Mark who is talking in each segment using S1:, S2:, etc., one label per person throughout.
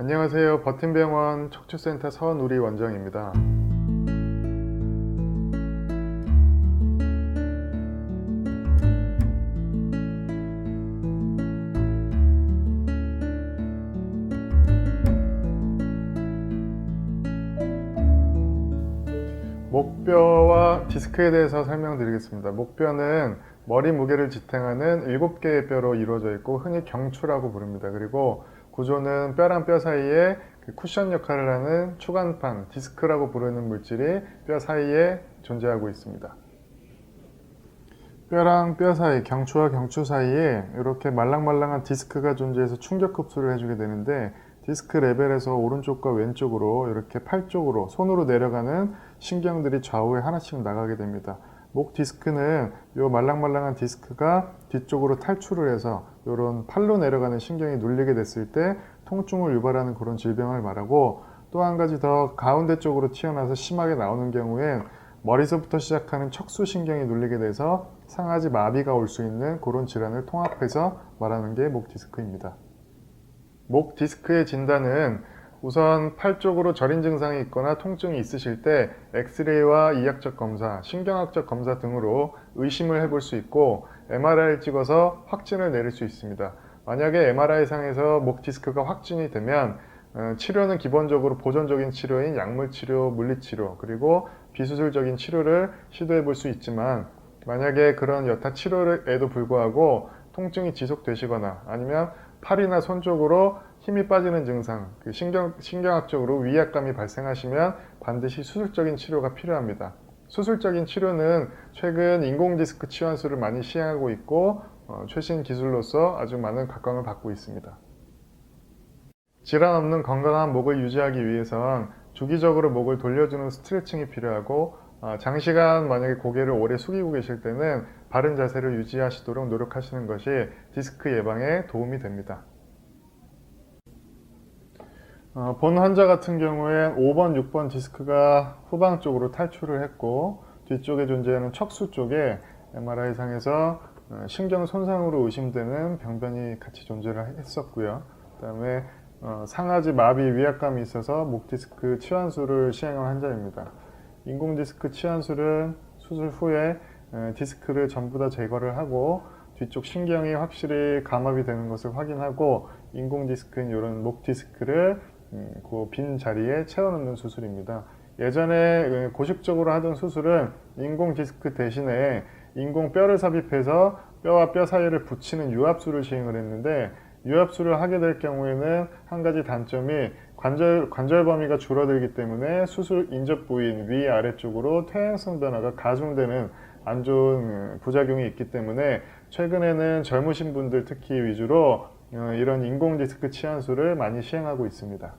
S1: 안녕하세요. 버팀병원 척추센터 서누리 원장입니다. 목뼈와 디스크에 대해서 설명드리겠습니다. 목뼈는 머리 무게를 지탱하는 7개의 뼈로 이루어져 있고 흔히 경추라고 부릅니다. 그리고 구조는 뼈랑 뼈 사이에 그 쿠션 역할을 하는 추간판, 디스크라고 부르는 물질이 뼈 사이에 존재하고 있습니다. 뼈랑 뼈 사이, 경추와 경추 사이에 이렇게 말랑말랑한 디스크가 존재해서 충격 흡수를 해주게 되는데 디스크 레벨에서 오른쪽과 왼쪽으로 이렇게 팔 쪽으로 손으로 내려가는 신경들이 좌우에 하나씩 나가게 됩니다. 목 디스크는 이 말랑말랑한 디스크가 뒤쪽으로 탈출을 해서 이런 팔로 내려가는 신경이 눌리게 됐을 때 통증을 유발하는 그런 질병을 말하고 또 한 가지 더 가운데 쪽으로 튀어나와서 심하게 나오는 경우엔 머리서부터 시작하는 척수 신경이 눌리게 돼서 상하지 마비가 올 수 있는 그런 질환을 통합해서 말하는 게 목 디스크입니다. 목 디스크의 진단은 우선 팔 쪽으로 저린 증상이 있거나 통증이 있으실 때 엑스레이와 이학적 검사, 신경학적 검사 등으로 의심을 해볼 수 있고 MRI를 찍어서 확진을 내릴 수 있습니다. 만약에 MRI상에서 목 디스크가 확진이 되면 어, 치료는 기본적으로 보존적인 치료인 약물 치료, 물리 치료, 그리고 비수술적인 치료를 시도해 볼 수 있지만 만약에 그런 여타 치료에도 불구하고 통증이 지속되시거나 아니면 팔이나 손 쪽으로 힘이 빠지는 증상, 그 신경, 신경학적으로 위압감이 발생하시면 반드시 수술적인 치료가 필요합니다. 수술적인 치료는 최근 인공 디스크 치환술을 많이 시행하고 있고 어, 최신 기술로서 아주 많은 각광을 받고 있습니다. 질환 없는 건강한 목을 유지하기 위해선 주기적으로 목을 돌려주는 스트레칭이 필요하고 어, 장시간 만약에 고개를 오래 숙이고 계실 때는 바른 자세를 유지하시도록 노력하시는 것이 디스크 예방에 도움이 됩니다. 어, 본 환자 같은 경우엔 5번, 6번 디스크가 후방 쪽으로 탈출을 했고 뒤쪽에 존재하는 척수 쪽에 MRI상에서 어, 신경 손상으로 의심되는 병변이 같이 존재를 했었고요. 그 다음에 어, 상하지 마비 위압감이 있어서 목 디스크 치환술을 시행한 환자입니다. 인공 디스크 치환술은 수술 후에 에, 디스크를 전부 다 제거를 하고 뒤쪽 신경이 확실히 감압이 되는 것을 확인하고 인공 디스크인 이런 목 디스크를 음, 그 빈 자리에 채워넣는 수술입니다. 예전에 그 고식적으로 하던 수술은 인공 디스크 대신에 인공 뼈를 삽입해서 뼈와 뼈 사이를 붙이는 유압술을 시행을 했는데 유압술을 하게 될 경우에는 한 가지 단점이 관절, 관절 범위가 줄어들기 때문에 수술 인접 부위인 위 아래쪽으로 퇴행성 변화가 가중되는 안 좋은 부작용이 있기 때문에 최근에는 젊으신 분들 특히 위주로 어, 이런 인공 디스크 치환술을 많이 시행하고 있습니다.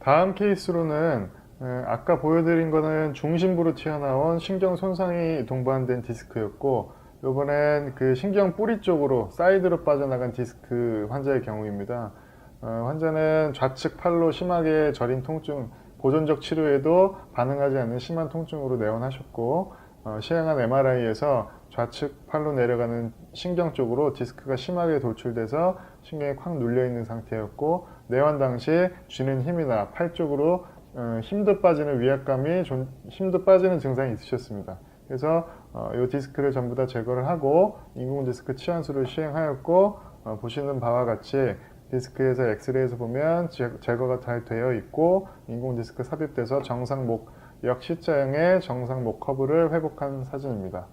S1: 다음 케이스로는 에, 아까 보여드린 거는 중심부로 튀어나온 신경 손상이 동반된 디스크였고 이번엔 그 신경 뿌리 쪽으로 사이드로 빠져나간 디스크 환자의 경우입니다. 어, 환자는 좌측 팔로 심하게 저린 통증, 보존적 치료에도 반응하지 않는 심한 통증으로 내원하셨고 어, 시행한 MRI에서 좌측 팔로 내려가는 신경 쪽으로 디스크가 심하게 돌출돼서 신경이 콱 눌려 있는 상태였고 내원 당시 쥐는 힘이나 팔 쪽으로 어, 힘도 빠지는 위압감이 좀 힘도 빠지는 증상이 있으셨습니다. 그래서 어, 이 디스크를 전부 다 제거를 하고 인공 디스크 치환술을 시행하였고 어, 보시는 바와 같이 디스크에서 엑스레이에서 보면 제- 제거가 잘 되어 있고 인공 디스크 삽입돼서 정상 목 역시자형의 정상 목 커브를 회복한 사진입니다.